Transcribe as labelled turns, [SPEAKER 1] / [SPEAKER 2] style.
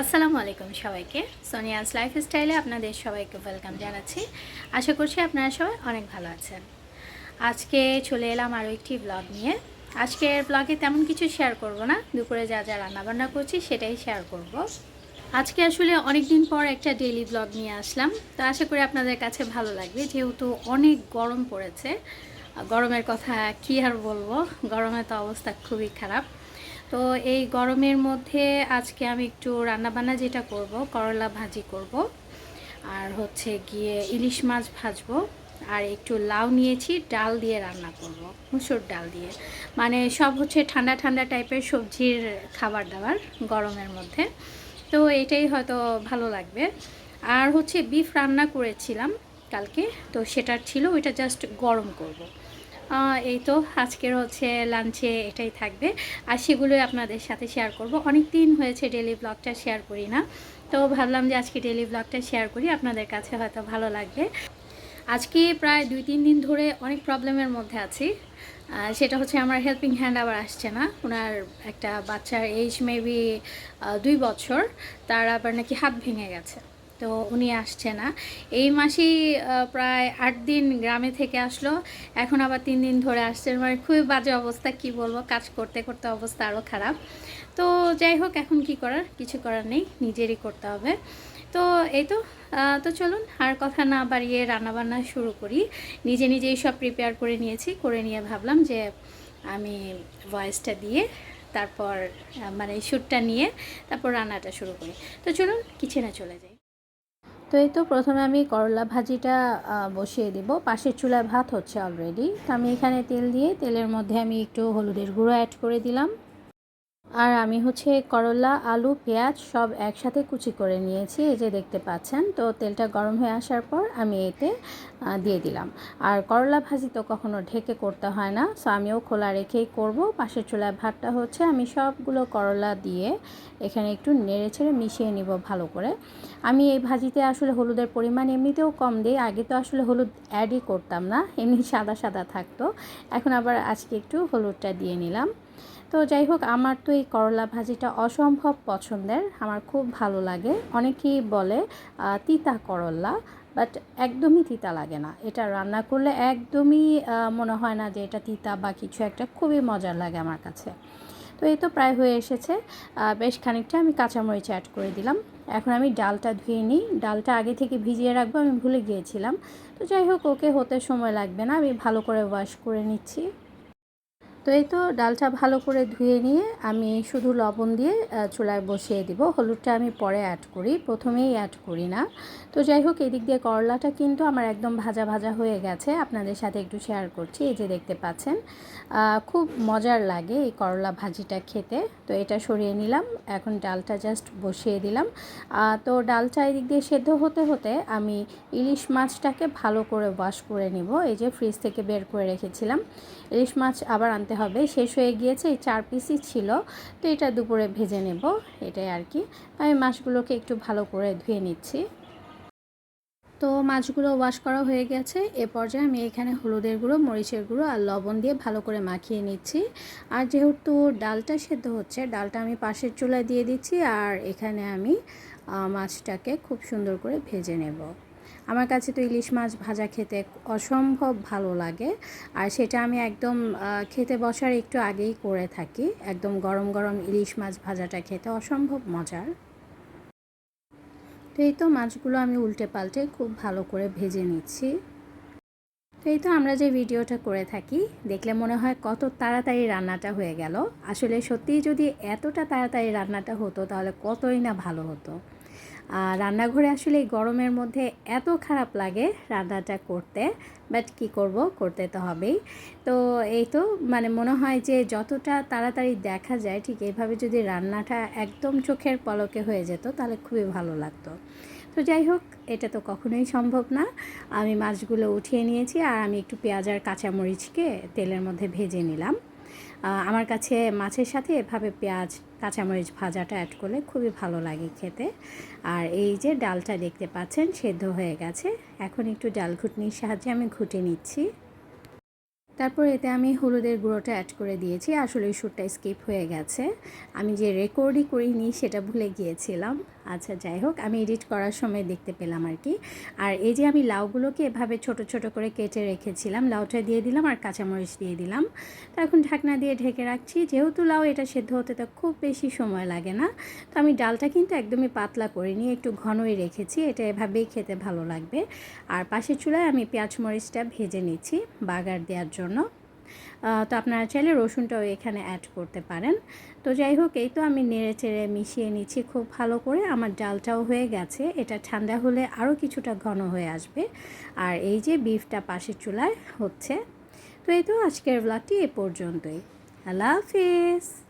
[SPEAKER 1] আসসালামু আলাইকুম সবাইকে। সোনিয়াস লাইফস্টাইলে আপনাদের সবাইকে ওয়েলকাম জানাচ্ছি। আশা করছি আপনারা সবাই অনেক ভালো আছেন। আজকে চলে এলাম আরও একটি ব্লগ নিয়ে। আজকের ব্লগে তেমন কিছু শেয়ার করব না। দুপুরে যা যা রান্নাবান্না করছি সেটাই শেয়ার করব। আজকে আসলে অনেক দিন পর একটা ডেইলি ব্লগ নিয়ে আসলাম। তো আশা করি আপনাদের কাছে ভালো লাগবে। যেহেতু অনেক গরম পড়েছে, গরমের কথা কি আর বলব? গরমে তো অবস্থা খুবই খারাপ। তো এই গরমের মধ্যে আজকে আমি একটু রান্নাবান্না যেটা করব, করলা ভাজি করব। আর হচ্ছে গিয়ে ইলিশ মাছ ভাজবো। আর একটু লাউ নিয়েছি, ডাল দিয়ে রান্না করব, মুসুর ডাল দিয়ে। মানে সব হচ্ছে ঠান্ডা ঠান্ডা টাইপের সবজির খাবার দাবার গরমের মধ্যে। তো এটাই হয়তো ভালো লাগবে। আর হচ্ছে বিফ রান্না করেছিলাম কালকে, তো সেটার ছিল, ওইটা জাস্ট গরম করব। এই তো আজকের হচ্ছে লাঞ্চে এটাই থাকবে। আর সেগুলোই আপনাদের সাথে শেয়ার করব। অনেক দিন হয়েছে ডেলি ব্লগটা শেয়ার করি না। তো ভাবলাম যে আজকে ডেলি ব্লগটা শেয়ার করি। আপনাদের কাছে হয়তো ভালো লাগবে। আজকে প্রায় দুই, তিন দিন ধরে অনেক প্রবলেমের মধ্যে আছি। সেটা হচ্ছে আমার হেল্পিং হ্যান্ড আবার আসছে না। ওনার একটা বাচ্চার এজ মেবি দুই বছর। তার আবার নাকি হাত ভেঙে গেছে। তো উনি আসছে না। এই মাসেই প্রায় আট দিন গ্রামে থেকে আসলো। এখন আবার তিন দিন ধরে আসছে। মানে খুবই বাজে অবস্থা, কি বলব? কাজ করতে করতে অবস্থা আরও খারাপ। তো যাই হোক, এখন কি করার? কিছু করার নেই, নিজেরই করতে হবে। তো এই তো তো চলুন, আর কথা না বাড়িয়ে রান্নাবান্না শুরু করি। নিজে নিজেই সব প্রিপেয়ার করে নিয়েছি। করে নিয়ে ভাবলাম যে, আমি ভয়েসটা দিয়ে তারপর মানে শ্যুটটা নিয়ে তারপর রান্নাটা শুরু করি। তো চলুন কিচেনে চলে যাই। তো এই তো প্রথমে আমি করলা ভাজিটা বসিয়ে দিব। পাশের চুলায় ভাত হচ্ছে অলরেডি তো আমি এখানে তেল দিয়ে, তেলের মধ্যে আমি একটু হলুদের গুঁড়ো অ্যাড করে দিলাম। আর আমি হচ্ছে করলা, আলু, পেঁয়াজ সব একসাথে কুচি করে নিয়েছি, এই যে দেখতে পাচ্ছেন। তো তেলটা গরম হয়ে আসার পর আমি এতে দিয়ে দিলাম। আর করলা ভাজি তো কখনো ঢেকে করতে হয় না, সো আমিও খোলা রেখেই করব। পাশের চুলায় ভাতটা হচ্ছে আমি সবগুলো করলা দিয়ে এখানে একটু নেড়ে ছেড়ে মিশিয়ে নিব ভালো করে। আমি এই ভাজিতে আসলে হলুদের পরিমাণ এমনিতেও কম দিই, আগে তো আসলে হলুদ অ্যাডই করতাম না, এমনি সাদা সাদা থাকতো। এখন আবার আজকে একটু হলুদটা দিয়ে নিলাম। তো যাই হোক আমার তো এই করলা ভাজিটা অসম্ভব পছন্দের। আমার খুব ভালো লাগে। অনেকেই বলে তিতা করলা, বাট একদমই তিতা লাগে না। এটা রান্না করলে একদমই মনে হয় না যে এটা তিতা বা কিছু একটা, খুবই মজার লাগে আমার কাছে। তো এই তো প্রায় হয়ে এসেছে। বেশ খানিকটা আমি কাঁচামরিচ অ্যাড করে দিলাম। এখন আমি ডালটা ধুয়ে নিই। ডালটা আগে থেকে ভিজিয়ে রাখব, আমি ভুলে গিয়েছিলাম। তো যাই হোক ওকে হতে সময় লাগবে না। আমি ভালো করে ওয়াশ করে নিচ্ছি। তো এই তো ডালটা ভালো করে ধুয়ে নিয়ে আমি শুধু লবণ দিয়ে চুলায় বসিয়ে দিব। হলুদটা আমি পরে অ্যাড করি, প্রথমেই অ্যাড করি না। তো যাই হোক, এদিক দিয়ে করলাটা কিন্তু আমার একদম ভাজা ভাজা হয়ে গেছে। আপনাদের সাথে একটু শেয়ার করছি, এই যে দেখতে পাচ্ছেন। খুব মজার লাগে এই করলা ভাজিটা খেতে। তো এটা সরিয়ে নিলাম, এখন ডালটা জাস্ট বসিয়ে দিলাম। তো ডালটা এদিক দিয়ে সেদ্ধ হতে হতে আমি ইলিশ মাছটাকে ভালো করে ওয়াশ করে নিব। এই যে ফ্রিজ থেকে বের করে রেখেছিলাম। ইলিশ মাছ আবার আনতে হবে। শেষ হয়ে গিয়েছে, এই চার পিসই ছিল। তো এটা দুপুরে ভেজে নেব, এটাই আর কি। আমি মাছগুলোকে একটু ভালো করে ধুয়ে নিচ্ছি। তো মাছগুলো ওয়াশ করা হয়ে গেছে। এ পর্যায়ে আমি এখানে হলুদের গুঁড়ো, মরিচের গুঁড়ো আর লবণ দিয়ে ভালো করে মাখিয়ে নিচ্ছি। আর যেহেতু ডালটা সেদ্ধ হচ্ছে, ডালটা আমি পাশের চুলায় দিয়ে দিচ্ছি আর এখানে আমি মাছটাকে খুব সুন্দর করে ভেজে নেব। আমার কাছে তো ইলিশ মাছ ভাজা খেতে অসম্ভব ভালো লাগে। আর সেটা আমি একদম খেতে বসার একটু আগেই করে থাকি। একদম গরম গরম ইলিশ মাছ ভাজাটা খেতে অসম্ভব মজার। তো এই তো মাছগুলো আমি উল্টে পাল্টে খুব ভালো করে ভেজে নিচ্ছি। তো এই তো আমরা যে ভিডিওটা করে থাকি, দেখলে মনে হয় কত তাড়াতাড়ি রান্নাটা হয়ে গেল। আসলে সত্যিই যদি এতটা তাড়াতাড়ি রান্নাটা হতো, তাহলে কতই না ভালো হতো। আর রান্নাঘরে আসলে এই গরমের মধ্যে এত খারাপ লাগে রান্নাটা করতে বাট কি করব? করতে তো হবেই। তো এই তো মানে মনে হয় যে যতটা তাড়াতাড়ি দেখা যায়, ঠিক এইভাবে যদি রান্নাটা একদম চোখের পলকে হয়ে যেত, তাহলে খুবই ভালো লাগতো। তো যাই হোক, এটা তো কখনোই সম্ভব না। আমি মাছগুলো উঠিয়ে নিয়েছি, আর আমি একটু পেঁয়াজ আর কাঁচামরিচকে তেলের মধ্যে ভেজে নিলাম। আমার কাছে মাছের সাথে এভাবে পেঁয়াজ, কাঁচামরিচ ভাজাটা অ্যাড করলে খুবই ভালো লাগে খেতে। আর এই যে ডালটা দেখতে পাচ্ছেন, সেদ্ধ হয়ে গেছে। এখন একটু ডাল ঘুটনির সাহায্যে আমি ঘুটে নিচ্ছি। তারপর এতে আমি হলুদের গুঁড়োটা অ্যাড করে দিয়েছি। আসলে শ্যুটটা স্কিপ হয়ে গেছে। আমি যে রেকর্ডই করিনি, সেটা ভুলে গিয়েছিলাম। আচ্ছা যাই হোক, আমি এডিট করার সময় দেখতে পেলাম আর কি। আর এই যে আমি লাউগুলোকে এভাবে ছোট ছোট করে কেটে রেখেছিলাম, লাউটা দিয়ে দিলাম আর কাঁচামরিচ দিয়ে দিলাম। তো এখন ঢাকনা দিয়ে ঢেকে রাখছি। যেহেতু লাউ এটা সেদ্ধ হতে তো খুব বেশি সময় লাগে না, তো আমি ডালটা কিন্তু একদমই পাতলা করিনি, একটু ঘনই রেখেছি। এটা এভাবেই খেতে ভালো লাগবে। আর পাশের চুলায় আমি পেঁয়াজ মরিচটা ভেজে নিচ্ছি বাগার দেওয়ার জন্য। তো আপনারা চাইলে রসুনটাও এখানে অ্যাড করতে পারেন। তো যাই হোক, এই তো আমি নেড়ে চেড়ে মিশিয়ে নিচ্ছি খুব ভালো করে। আমার ডালটাও হয়ে গেছে। এটা ঠান্ডা হলে আরও কিছুটা ঘন হয়ে আসবে। আর এই যে বিফটা পাশের চুলায় হচ্ছে। তো এই তো আজকের ব্লগটি এ পর্যন্তই। আল্লাহ হাফিজ।